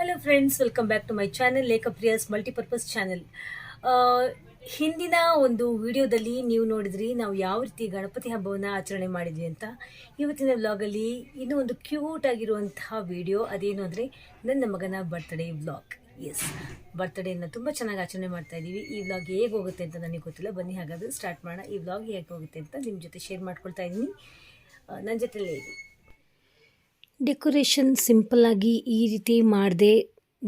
Hello friends welcome back to my channel ಲೇಖಪ್ರಿಯಸ್ multipurpose channel ಹಿಂದಿನ ಒಂದು ವಿಡಿಯೋದಲ್ಲಿ ನೀವು ನೋಡಿದ್ರಿ, ನಾವು ಯಾವ ರೀತಿ ಗಣಪತಿ ಹಬ್ಬವನ್ನು ಆಚರಣೆ ಮಾಡಿದ್ವಿ ಅಂತ. ಇವತ್ತಿನ ವ್ಲಾಗಲ್ಲಿ ಇನ್ನೂ ಒಂದು ಕ್ಯೂಟ್ ಆಗಿರುವಂತಹ ವಿಡಿಯೋ, ಅದೇನು ಅಂದರೆ ನನ್ನ ಮಗನ ಬರ್ತ್ಡೇ ವ್ಲಾಗ್ ಎಸ್ ಬರ್ತ್ಡೇನ ತುಂಬ ಚೆನ್ನಾಗಿ ಆಚರಣೆ ಮಾಡ್ತಾ ಇದ್ದೀವಿ ಈ ವ್ಲಾಗ್ ಹೇಗೆ ಹೋಗುತ್ತೆ ಅಂತ ನನಗೆ ಗೊತ್ತಿಲ್ಲ. ಬನ್ನಿ, ಹಾಗಾದ್ರೆ ಸ್ಟಾರ್ಟ್ ಮಾಡೋಣ. ಈ ವ್ಲಾಗ್ ಹೇಗೆ ಹೋಗುತ್ತೆ ಅಂತ ನಿಮ್ಮ ಜೊತೆ ಶೇರ್ ಮಾಡ್ಕೊಳ್ತಾ ಇದ್ದೀನಿ. ನನ್ನ ಜೊತೆಲೇ ಇರಿ. ಡೆಕೋರೇಷನ್ ಸಿಂಪಲ್ಲಾಗಿ ಈ ರೀತಿ ಮಾಡಿದೆ.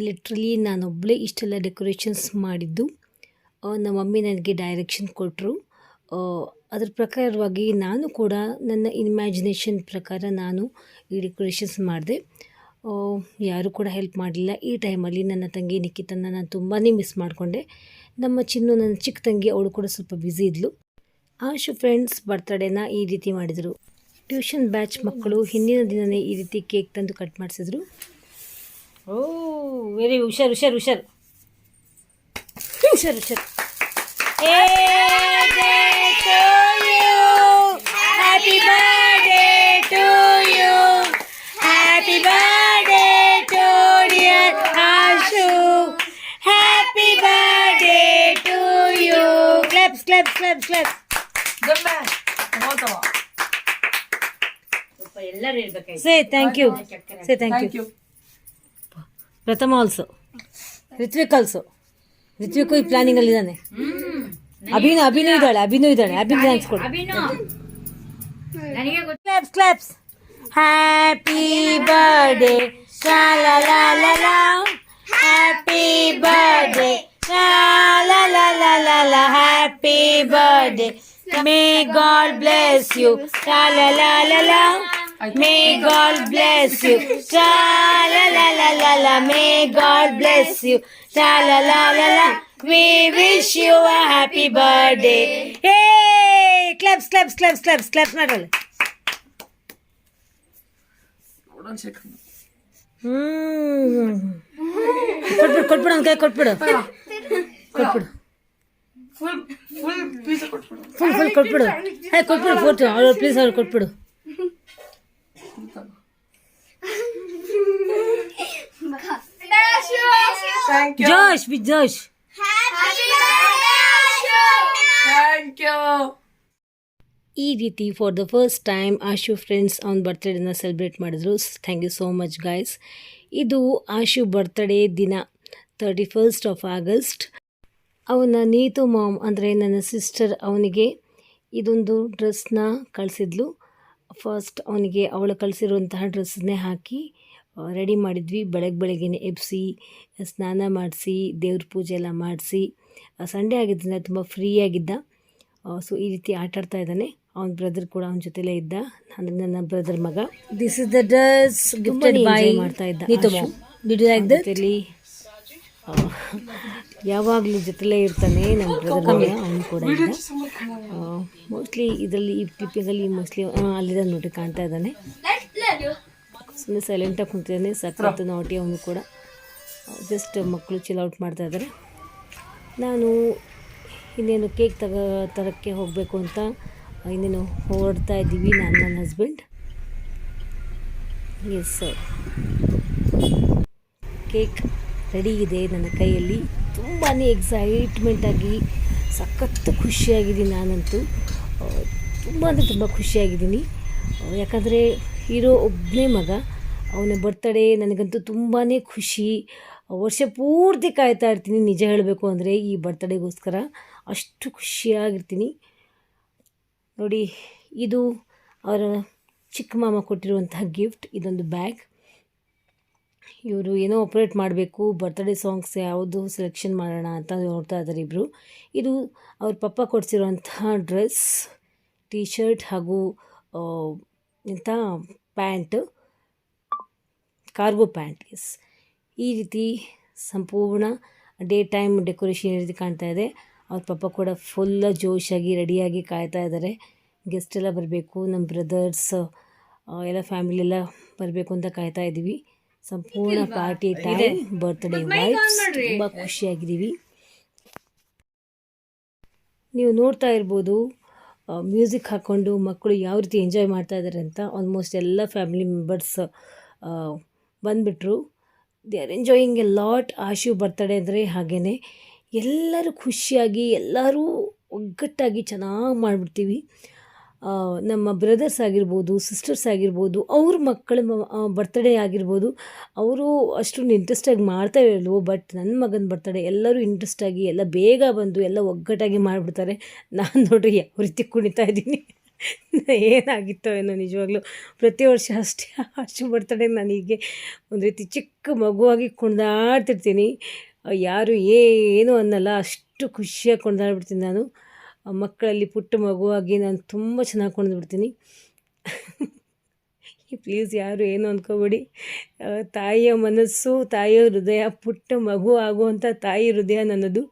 ಲಿಟ್ರಲಿ ನಾನೊಬ್ಬಳೇ ಇಷ್ಟೆಲ್ಲ ಡೆಕೋರೇಷನ್ಸ್ ಮಾಡಿದ್ದು. ನಮ್ಮ ಮಮ್ಮಿ ನನಗೆ ಡೈರೆಕ್ಷನ್ ಕೊಟ್ಟರು ಅದ್ರ ಪ್ರಕಾರವಾಗಿ ನಾನು ಕೂಡ ನನ್ನ ಇಮ್ಯಾಜಿನೇಷನ್ ಪ್ರಕಾರ ನಾನು ಈ ಡೆಕೋರೇಷನ್ಸ್ ಮಾಡಿದೆ. ಯಾರೂ ಕೂಡ ಹೆಲ್ಪ್ ಮಾಡಲಿಲ್ಲ. ಈ ಟೈಮಲ್ಲಿ ನನ್ನ ತಂಗಿ ನಿಖಿತನ ನಾನು ತುಂಬಾ ಮಿಸ್ ಮಾಡಿಕೊಂಡೆ. ನಮ್ಮ ಚಿನ್ನು, ನನ್ನ ಚಿಕ್ಕ ತಂಗಿ, ಅವಳು ಕೂಡ ಸ್ವಲ್ಪ ಬ್ಯುಸಿ ಇದ್ಲು. ಆಶು ಫ್ರೆಂಡ್ಸ್ ಬರ್ತಡೇನ ಈ ರೀತಿ ಮಾಡಿದರು. ಟ್ಯೂಷನ್ ಬ್ಯಾಚ್ ಮಕ್ಕಳು ಹಿಂದಿನ ದಿನವೇ ಈ ರೀತಿ ಕೇಕ್ ತಂದು ಕಟ್ ಮಾಡಿಸಿದ್ರು. ಓ ವೆರಿ ಹುಷಾರ್ ಹುಷಾರ್ ಹುಷಾರ್. ಹುಷಾರ್ ಹುಷಾರ್. Happy birthday to you. Happy birthday to dear Ashu. Happy ಎಲ್ಲರೂ ಇರ್ಬೇಕಾಯ್ತು say thank you say thank you Prathama also Ritvik also Ritvik ಈ ಪ್ಲಾನಿಂಗ್ ಅಲ್ಲಿ ಇದ್ದಾನೆ. ಅಭಿನ ಅಭಿನೂ ಇದ್ದಾಳೆ ಅಭಿನೂ ಇದ್ದಾಳೆ. ಅಭಿನ ಥ್ಯಾಂಕ್ಸ್ ಕೊಡು claps claps happy birthday Shala happy birthday Shala happy birthday may God bless you Shala may God bless you Shala may God bless you Shala we wish you a happy birthday hey claps claps claps claps claps ಮಾಡಲ್ಲ ಹ್ಮ್ ಕೊಟ್ಬಿಡು ಕೊಟ್ಬಿಡು ಅವ್ನ ಕೈ ಕೊಟ್ಬಿಡು ಕೊಟ್ಬಿಡು full full ಕೊಟ್ಬಿಡು ಹೇ ಕೊಟ್ಬಿಡು ಫೋಟೋ ಅವ್ರು ಪ್ಲೀಸ್ ಅವ್ರು ಕೊಟ್ಬಿಡು ಜೋಶ್ ಬಿ ಜೋಶ್ ಈ ರೀತಿ for the first time Ashu friends ಅವನ ಬರ್ತ್ಡೇನ ಸೆಲೆಬ್ರೇಟ್ ಮಾಡಿದ್ರು. Thank you so much guys ಇದು ಆಶು ಬರ್ತ್ಡೇ ದಿನ ತರ್ಟಿ ಫಸ್ಟ್ ಆಫ್ ಆಗಸ್ಟ್ ಅವನ ನೀತು ಮಾಮ್ ಅಂದರೆ ನನ್ನ ಸಿಸ್ಟರ್ ಅವನಿಗೆ ಇದೊಂದು ಡ್ರೆಸ್ನ ಕಳಿಸಿದ್ಲು. ಫಸ್ಟ್ ಅವನಿಗೆ ಅವಳು ಕಳಿಸಿರುವಂತಹ ಡ್ರೆಸ್ಸನ್ನೇ ಹಾಕಿ ರೆಡಿ ಮಾಡಿದ್ವಿ. ಬೆಳಗ್ಗೆ ಬೆಳಗ್ಗೆನೆ ಎಬ್ಸಿ ಸ್ನಾನ ಮಾಡಿಸಿ ದೇವ್ರ ಪೂಜೆ ಎಲ್ಲ ಮಾಡಿಸಿ ಸಂಡೇ ಆಗಿದ್ದರಿಂದ ತುಂಬ ಫ್ರೀಯಾಗಿದ್ದ ಸೊ ಈ ರೀತಿ ಆಟ ಆಡ್ತಾ ಇದ್ದಾನೆ. ಅವನ ಬ್ರದರ್ ಕೂಡ ಅವನ ಜೊತೆಲೇ ಇದ್ದ. ಅಂದರೆ ನನ್ನ ಬ್ರದರ್ ಮಗ. This is the dress gifted by ಮಾಡ್ತಾ ಇದ್ದ ಲೈಕ್ ಯಾವಾಗಲೂ ಜೊತೆಲೇ ಇರ್ತಾನೆ ನಮ್ಮ ಬ್ರದರ್ ಅವನು ಕೂಡ ಮೋಸ್ಟ್ಲಿ ಇದರಲ್ಲಿ ಈ ಕ್ಲಿಪ್ಪಿಂಗಲ್ಲಿ ಮೋಸ್ಟ್ಲಿ ಅಲ್ಲಿರೋ ನೋಡಿ ಕಾಣ್ತಾ ಇದ್ದಾನೆ. ಸುಮ್ಮನೆ ಸೈಲೆಂಟಾಗಿ ಕುಂತಿದ್ದಾನೆ ಸಖತ್ತು ನಾಟಿ ಅವನು ಕೂಡ. ಜಸ್ಟ್ ಮಕ್ಕಳು ಚಿಲ್ ಔಟ್ ಮಾಡ್ತಾ ಇದ್ದಾರೆ ನಾನು ಇನ್ನೇನು ಕೇಕ್ ತಗ ತರೋಕ್ಕೆ ಹೋಗಬೇಕು ಅಂತ ಇನ್ನೇನು ಹೊರಡ್ತಾ ಇದ್ದೀವಿ ನಾನು ನನ್ನ husband yes sir cake ready ಇದೆ ನನ್ನ ಕೈಯಲ್ಲಿ. ತುಂಬಾ ಎಕ್ಸೈಟ್ಮೆಂಟಾಗಿ ಸಖತ್ತು ಖುಷಿಯಾಗಿದ್ದೀನಿ ನಾನಂತೂ. ತುಂಬ ಅಂದರೆ ತುಂಬ ಖುಷಿಯಾಗಿದ್ದೀನಿ. ಯಾಕಂದರೆ ಇರೋ ಒಬ್ಬನೇ ಮಗ, ಅವನ ಬರ್ತಡೇ ನನಗಂತೂ ತುಂಬಾ ಖುಷಿ. ವರ್ಷ ಪೂರ್ತಿ ಕಾಯ್ತಾ ಇರ್ತೀನಿ, ನಿಜ ಹೇಳಬೇಕು ಅಂದರೆ ಈ ಬರ್ತಡೇಗೋಸ್ಕರ ಅಷ್ಟು ಖುಷಿಯಾಗಿರ್ತೀನಿ. ನೋಡಿ, ಇದು ಅವರ ಚಿಕ್ಕ ಮಾಮ ಕೊಟ್ಟಿರುವಂತಹ ಗಿಫ್ಟ್ ಇದೊಂದು ಬ್ಯಾಗ್ ಇವರು ಏನೋ ಆಪ್ರೇಟ್ ಮಾಡಬೇಕು ಬರ್ತ್ಡೇ ಸಾಂಗ್ಸ್ ಯಾವುದು ಸೆಲೆಕ್ಷನ್ ಮಾಡೋಣ ಅಂತ ನೋಡ್ತಾ ಇದ್ದಾರೆ ಇಬ್ಬರು ಇದು ಅವ್ರ ಪಪ್ಪ ಕೊಡಿಸಿರುವಂತಹ ಡ್ರೆಸ್ ಟೀ ಶರ್ಟ್ ಹಾಗೂ ಇಂಥ ಪ್ಯಾಂಟ್ ಕಾರ್ಗೋ ಪ್ಯಾಂಟ್ ಎಸ್ ಈ ರೀತಿ ಸಂಪೂರ್ಣ ಡೇ ಟೈಮ್ ಡೆಕೋರೇಷನ್ ರೀತಿ ಕಾಣ್ತಾ ಇದೆ. ಅವ್ರ ಪಪ್ಪ ಕೂಡ ಫುಲ್ಲ ಜೋಶಾಗಿ, ರೆಡಿಯಾಗಿ ಕಾಯ್ತಾ ಇದ್ದಾರೆ ಗೆಸ್ಟ್ ಎಲ್ಲ ಬರಬೇಕು ನಮ್ಮ ಬ್ರದರ್ಸ್ ಎಲ್ಲ ಫ್ಯಾಮಿಲಿ ಎಲ್ಲ ಬರಬೇಕು ಅಂತ ಕಾಯ್ತಾ ಇದ್ದೀವಿ ಸಂಪೂರ್ಣ ಪಾರ್ಟಿ ಟೈಮ್ ಬರ್ತ್ಡೇ ವೈಬ್ಸ್ ತುಂಬ ಖುಷಿಯಾಗಿದ್ದೀವಿ. ನೀವು ನೋಡ್ತಾ ಇರ್ಬೋದು ಮ್ಯೂಸಿಕ್ ಹಾಕ್ಕೊಂಡು ಮಕ್ಕಳು ಯಾವ ರೀತಿ ಎಂಜಾಯ್ ಮಾಡ್ತಾ ಇದ್ದಾರೆ ಅಂತ ಆಲ್ಮೋಸ್ಟ್ ಎಲ್ಲ family members ಬಂದುಬಿಟ್ರು. They are enjoying a lot Ashu birthday ಅಂದರೆ ಹಾಗೇ ಎಲ್ಲರೂ ಖುಷಿಯಾಗಿ ಎಲ್ಲರೂ ಒಗ್ಗಟ್ಟಾಗಿ ಚೆನ್ನಾಗಿ ಮಾಡಿಬಿಡ್ತೀವಿ. ನಮ್ಮ ಬ್ರದರ್ಸ್ ಆಗಿರ್ಬೋದು ಸಿಸ್ಟರ್ಸ್ ಆಗಿರ್ಬೋದು, ಅವ್ರ ಮಕ್ಕಳ ಬರ್ತಡೇ ಆಗಿರ್ಬೋದು, ಅವರು ಅಷ್ಟೊಂದು ಇಂಟ್ರೆಸ್ಟಾಗಿ ಮಾಡ್ತಾ ಇರಲ್ವೋ ಬಟ್ ನನ್ನ ಮಗನ ಬರ್ತಡೇ ಎಲ್ಲರೂ ಇಂಟ್ರೆಸ್ಟಾಗಿ ಎಲ್ಲ ಬೇಗ ಬಂದು, ಎಲ್ಲ ಒಗ್ಗಟ್ಟಾಗಿ ಮಾಡಿಬಿಡ್ತಾರೆ. ನಾನು ನೋಡ್ರಿ ಯಾವ ರೀತಿ ಕುಣಿತಾ ಇದ್ದೀನಿ. ಏನಾಗಿತ್ತೋ ಏನೋ ನಿಜವಾಗ್ಲೂ. ಪ್ರತಿ ವರ್ಷ ಅಷ್ಟೇ, ಅಷ್ಟು ಬರ್ತಡೇ ಹೀಗೆ ಒಂದು ರೀತಿ ಚಿಕ್ಕ ಮಗುವಾಗಿ ಕುಣಿದಾಡ್ತಿರ್ತೀನಿ ಯಾರು ಏನು ಅನ್ನಲ್ಲ, ಅಷ್ಟು ಖುಷಿಯಾಗಿ ಕುಣಿದಾಡ್ಬಿಡ್ತೀನಿ ನಾನು. ಮಕ್ಕಳಲ್ಲಿ ಪುಟ್ಟ ಮಗುವಾಗಿ ನಾನು ತುಂಬ ಚೆನ್ನಾಗಿ ಕುಣಿದ್ಬಿಡ್ತೀನಿ ಪ್ಲೀಸ್ ಯಾರು ಏನು ಅಂದ್ಕೋಬೇಡಿ ತಾಯಿಯ ಮನಸ್ಸು ತಾಯಿಯ ಹೃದಯ ಪುಟ್ಟ ಮಗು ಆಗುವಂಥ ತಾಯಿ ಹೃದಯ ನನ್ನದು.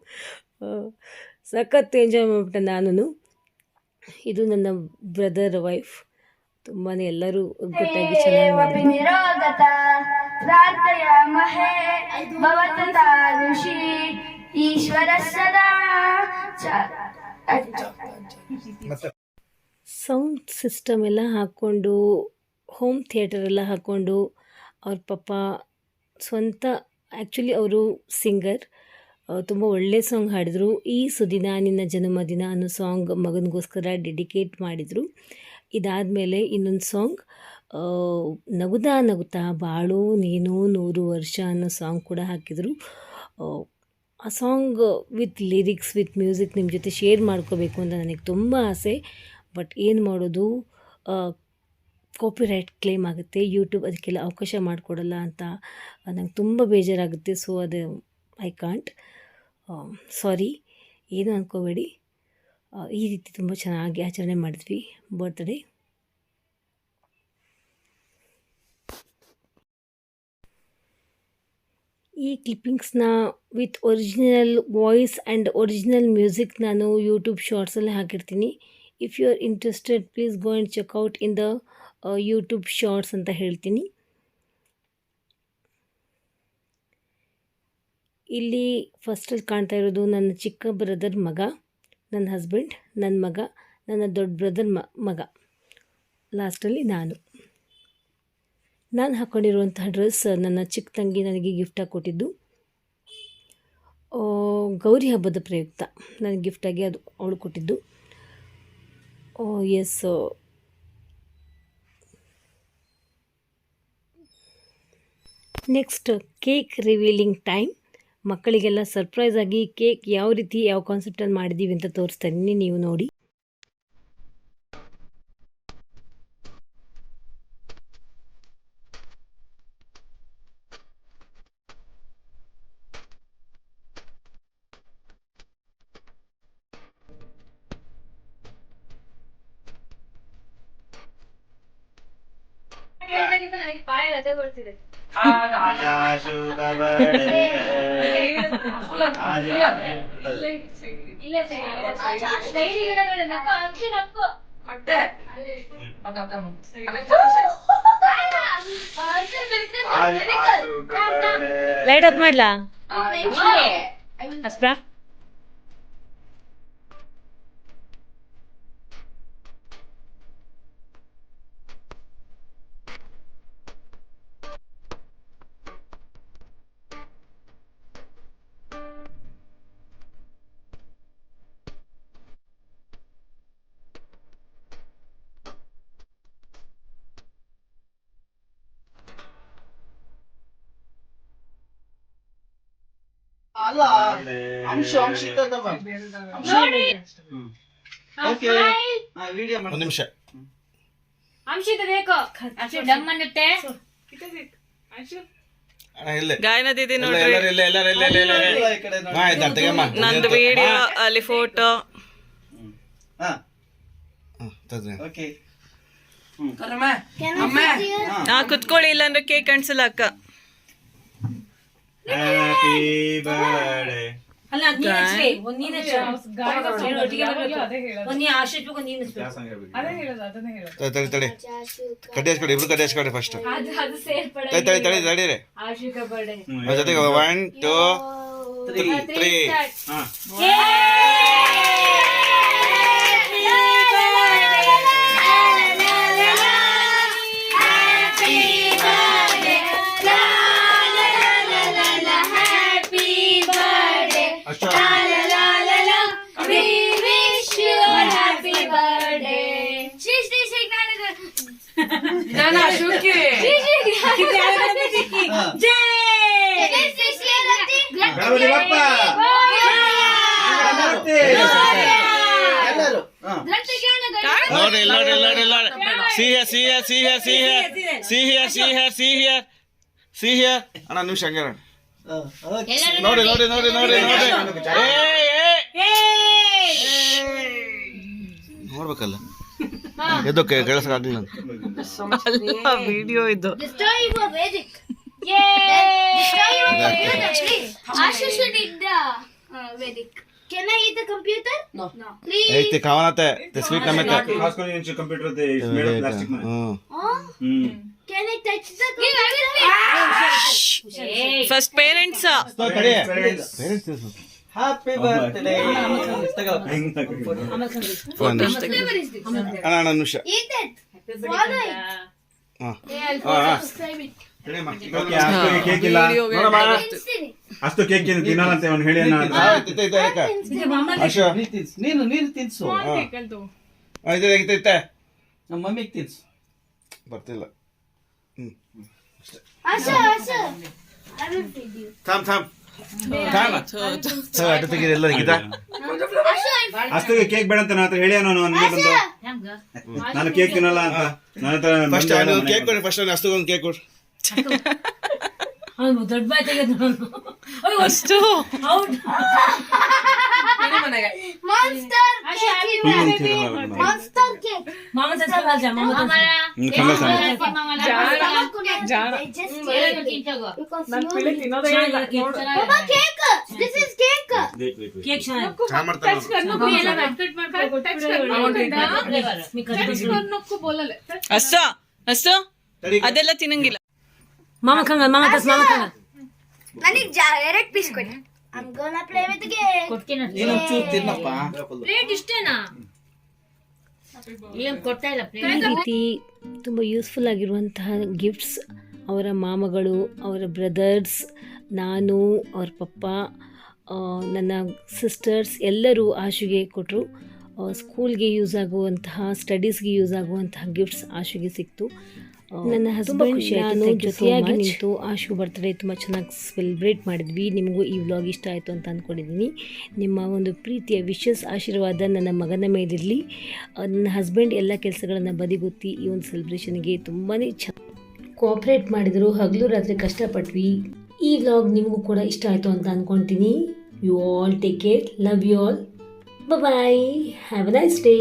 ಸಖತ್ತು ಸಖತ್ ಎಂಜಾಯ್ ಮಾಡಿಬಿಟ್ಟೆ ನಾನು ಇದು ನನ್ನ ಬ್ರದರ್ ವೈಫ್ ತುಂಬಾ ಎಲ್ಲರೂ ಒಗ್ಗಟ್ಟಾಗಿ ಚೆನ್ನಾಗಿ ಮಾಡಿದ್ರು ಸೌಂಡ್ ಸಿಸ್ಟಮ್ ಎಲ್ಲ ಹಾಕ್ಕೊಂಡು ಹೋಮ್ ಥಿಯೇಟರ್ ಎಲ್ಲ ಹಾಕ್ಕೊಂಡು, ಅವ್ರ ಪಪ್ಪ ಸ್ವಂತ ಆ್ಯಕ್ಚುಲಿ ಅವರು ಸಿಂಗರ್ ತುಂಬ ಒಳ್ಳೆ ಸಾಂಗ್ ಹಾಡಿದರು. ಈ ಸುದಿನ, ನಿನ್ನ ಜನ್ಮದಿನ ಅನ್ನೋ ಸಾಂಗ್ ಮಗನಿಗೋಸ್ಕರ ಡೆಡಿಕೇಟ್ ಮಾಡಿದರು. ಇದಾದಮೇಲೆ ಇನ್ನೊಂದು ಸಾಂಗ್ ನಗುತ್ತಾ ನಗುತಾ ಬಾಳು, ನೀನು ನೂರು ವರ್ಷ ಅನ್ನೋ ಸಾಂಗ್ ಕೂಡ ಹಾಕಿದರು. ಆ song with lyrics, with music ನಿಮ್ಮ ಜೊತೆ ಶೇರ್ ಮಾಡ್ಕೋಬೇಕು ಅಂತ ನನಗೆ ತುಂಬ ಆಸೆ. ಬಟ್ ಏನು ಮಾಡೋದು? ಕಾಪಿರೈಟ್ ಕ್ಲೇಮ್ ಆಗುತ್ತೆ. ಯೂಟ್ಯೂಬ್ ಅದಕ್ಕೆಲ್ಲ ಅವಕಾಶ ಮಾಡಿಕೊಡಲ್ಲ ಅಂತ ನಂಗೆ ತುಂಬ ಬೇಜಾರಾಗುತ್ತೆ. ಸೊ ಅದು ಐ ಕಾಂಟ್ ಸಾರಿ ಏನು ಅಂದ್ಕೋಬೇಡಿ ಈ ರೀತಿ ತುಂಬ ಚೆನ್ನಾಗಿ ಆಚರಣೆ ಮಾಡಿದ್ವಿ. ಬರ್ತ್ಡೇ ಈ ಕ್ಲಿಪ್ಪಿಂಗ್ಸ್ನ with original voice and original music ನಾನು ಯೂಟ್ಯೂಬ್ ಶಾರ್ಟ್ಸಲ್ಲಿ ಹಾಕಿರ್ತೀನಿ. If you are interested please go and check out in the YouTube shorts ಅಂತ ಹೇಳ್ತೀನಿ. ಇಲ್ಲಿ ಫಸ್ಟಲ್ಲಿ ಕಾಣ್ತಾ ಇರೋದು ನನ್ನ ಚಿಕ್ಕ ಬ್ರದರ್ ಮಗ, ನನ್ನ ಹಸ್ಬೆಂಡ್ ನನ್ನ ಮಗ, ನನ್ನ ದೊಡ್ಡ ಬ್ರದರ್ ಮಗ. ಲಾಸ್ಟಲ್ಲಿ ನಾನು. ನಾನು ಹಾಕ್ಕೊಂಡಿರುವಂಥ ಡ್ರೆಸ್ ನನ್ನ ಚಿಕ್ಕ ತಂಗಿ ನನಗೆ ಗಿಫ್ಟಾಗಿ ಕೊಟ್ಟಿದ್ದು. ಗೌರಿ ಹಬ್ಬದ ಪ್ರಯುಕ್ತ ನನಗೆ ಗಿಫ್ಟಾಗಿ ಅದು ಅವಳು ಕೊಟ್ಟಿದ್ದು. Yes next cake revealing time ಮಕ್ಕಳಿಗೆಲ್ಲ ಸರ್ಪ್ರೈಸ್ ಆಗಿ ಕೇಕ್ ಯಾವ ರೀತಿ ಯಾವ ಕಾನ್ಸೆಪ್ಟಲ್ಲಿ ಮಾಡಿದ್ದೀವಿ ಅಂತ ತೋರಿಸ್ತಾ ನೀವು ನೋಡಿ. ಲೈಟ್ ಆಫ್ ಮಾಡ್ಲಾ ಹಸ್ಬ್ರಾ ಅಲ್ಲ ಅಂಶ ಅಂಶ ಒಂದು ನಿಮಿಷ. ಅಂಶಿತ ಬೇಕು. ಡಮ್ ಅನ್ನುತ್ತೆ. ಗಾಯನ ದೀದಿ ಎಲ್ಲ ನೋಡ್ರಿ. ಎಲ್ಲರೂ ಇಲ್ಲೇ ಎಲ್ಲರೂ ಇಲ್ಲೇ ಇಲ್ಲೇ ಇಲ್ಲೇ. ಈ ಕಡೆ ನೋಡಿ. ಮಾ ಇದ್ದಾನೆ ತೆಗೆಮ್ಮ ನಂದು ವಿಡಿಯೋ ಅಲ್ಲಿ ಫೋಟೋ ನಾ ಕುತ್ಕೊಳ್ಳಿ ಇಲ್ಲಾಂದ್ರೆ ಕೇಕ್ ಕಾಣಿಸಲ್ಲ ಅಕ್ಕ ಹ್ಯಾಪಿ ಬರ್ಡೇ ಅಲ್ಲ ನೀನ್ ಹಚ್ಲಿ. ಒಂದ್ ನೀನ್ ಹಚ್ಚು. ಒಟ್ಟಿಗೆ ಬರ್ಬೇಕು. ಒಂದ್ ನೀ ನೀನ್ ಹಚ್ಬೇಕು. ತಡಿ ತಡಿ ತಡಿ. ಕಡ್ಡಿ ಹಚ್ಕೊಡಿ ಇಬ್ರು ಕಡ್ಡಿ ಹಚ್ಕೊಡಿ ಫಸ್ಟ್ ಅದು ಅದು ಸೇರ್ಪಡೆ ತಡಿ ತಡಿ ತಡಿ ಆಶಿಕ ಬರ್ಡೇ. ಅದ್ರ ಜೊತೆಗೆ ಒನ್ ಟೂ ತ್ರೀ ತ್ರೀ ಹಾ. ಗಣಪತಿ ಬಪ್ಪ ನೋಡಿ ಎಲ್ಲರೂ ಹಾ. ನೋಡ್ರಿ ಇಲ್ಲಿ ನೋಡ್ರಿ ಇಲ್ಲಿ ಇಲ್ಲಿ ನೋಡ್ರಿ. See here see here see here see here see here see here see here see here ಅಣ್ಣ ನಿಮಿಷ ಹಂಗೆ ನೋಡಿ. ನೋಡಿ ನೋಡಿ ನೋಡಿ ನೋಡಿ ನೋಡಿ ನೋಡ್ಬೇಕಲ್ಲ ಎದ್ದು ಅಲ್ಲ ವಿಡಿಯೋ ಇದು Yay! Ashish did the uh, Vedic. Can I eat the computer? No. No. ಏಯ್ Please. ತಿಕ್ಕಾವನತ್ತೆ ತಸ್ವೀಟ್ ನಮ್ಮತ್ತೆ ಹಾಸ್ಕೊಂಡು ಇಂಚು ಕಂಪ್ಯೂಟರ್ ಇದೆ ಇಟ್ಸ್ ಮೇಡ್ ಆಫ್ ಪ್ಲಾಸ್ಟಿಕ್ ಮನೆ ಹ್ಮ್ Huh? Hmm Can I touch the Give computer? everything. First parents ತೋ ಕಡಿ ಪೇರೆಂಟ್ಸ್ ತಿಸ್ಸು ಹ್ಯಾಪಿ ಬರ್ತ್ಡೇ ಹೆಂಗ್ ತಗೊಂಡು ಒಂದು ನಿಮಿಷ Where is this? ಅಣ್ಣ ಅಣ್ಣ, ಒಂದು ನಿಮಿಷ Eat that. Follow it. ಹಾ Hey, I'll Ah, ah. subscribe it. ಅಷ್ಟು ಕೇಕ್ ಏನು ತಿನ್ನಲ್ಲಂತೆ ಅವನು ಹೇಳಿ ನೀನು ನೀನು ತಿನ್ಸು. ನಮ್ಮ ಮಮ್ಮಿಗೆ ತಿನ್ಸು. ಬರ್ತಿಲ್ಲ. ಥಾಮ್ ಕೇಕ್ ಬೇಡ ಅಂತ ನಾನು ಹೇಳಿ ನಾನು ನಾನು ಕೇಕ್ ತಿನ್ನಲ್ಲ ಅಂತ. ನನ್ನ ಕೇಕ್ ಕೊಡಿ ಫಸ್ಟ್ ಅಷ್ಟು ಒಂದು ಕೇಕ್ ಕೊಡು. ದೊಡ್ಡ ಬಾಯಿ ತೆಗೆದು ನಾನು ಅಷ್ಟು ಹೌದು ಮನೆಗೆ ಅಷ್ಟ ಅದೆಲ್ಲ ತಿನ್ನಂಗಿಲ್ಲ ಮಾಮ ಕಂಗ ಮಾಮ ತರ್ಸ್ ಮಾಮ ಕಂಗ ನನಗೆ ಎರಡು ಪೀಸ್ ಕೊಡಿ. I'm gonna play with the game. ನೀನು ಒಂಚೂರು ತಿನ್ನಪ್ಪ. ಈ ರೀತಿ ತುಂಬ ಯೂಸ್ಫುಲ್ ಆಗಿರುವಂತಹ ಗಿಫ್ಟ್ಸ್ ಅವರ ಮಾಮಗಳು ಅವರ ಬ್ರದರ್ಸ್ ನಾನು ಅವ್ರ ಪಪ್ಪ ಆ, ನನ್ನ ಸಿಸ್ಟರ್ಸ್ ಎಲ್ಲರೂ ಆಶುಗೆ ಕೊಟ್ಟರು ಸ್ಕೂಲ್ಗೆ ಯೂಸ್ ಆಗುವಂತಹ ಸ್ಟಡೀಸ್ಗೆ ಯೂಸ್ ಆಗುವಂತಹ ಗಿಫ್ಟ್ಸ್ ಆಶುಗೆ ಸಿಕ್ತು. ನನ್ನ ಹಸ್ಬೆಂಡ್ ನಾನು ಜೊತೆಯಾಗಿ ನಿಂತು ಆಶು ಬರ್ತ್ಡೇ ತುಂಬ ಚೆನ್ನಾಗಿ ಸೆಲೆಬ್ರೇಟ್ ಮಾಡಿದ್ವಿ. ನಿಮಗೂ ಈ ವ್ಲಾಗ್ ಇಷ್ಟ ಆಯಿತು ಅಂತ ಅಂದ್ಕೊಂಡಿದ್ದೀನಿ ನಿಮ್ಮ ಒಂದು ಪ್ರೀತಿಯ ವಿಶಸ್ ಆಶೀರ್ವಾದ ನನ್ನ ಮಗನ ಮೇಲಿರಲಿ. ನನ್ನ ಹಸ್ಬೆಂಡ್ ಎಲ್ಲ ಕೆಲಸಗಳನ್ನು ಬದಿಗೊತ್ತಿ ಈ ಒಂದು ಸೆಲೆಬ್ರೇಷನ್ಗೆ ತುಂಬಾ ಚ ಕೋಆಪ್ರೇಟ್ ಮಾಡಿದರು. ಹಗಲು ರಾತ್ರಿ ಕಷ್ಟಪಟ್ವಿ. ಈ ವ್ಲಾಗ್ ನಿಮಗೂ ಕೂಡ ಇಷ್ಟ ಆಯಿತು ಅಂತ ಅಂದ್ಕೊತೀನಿ you all take care love you all bye have a nice day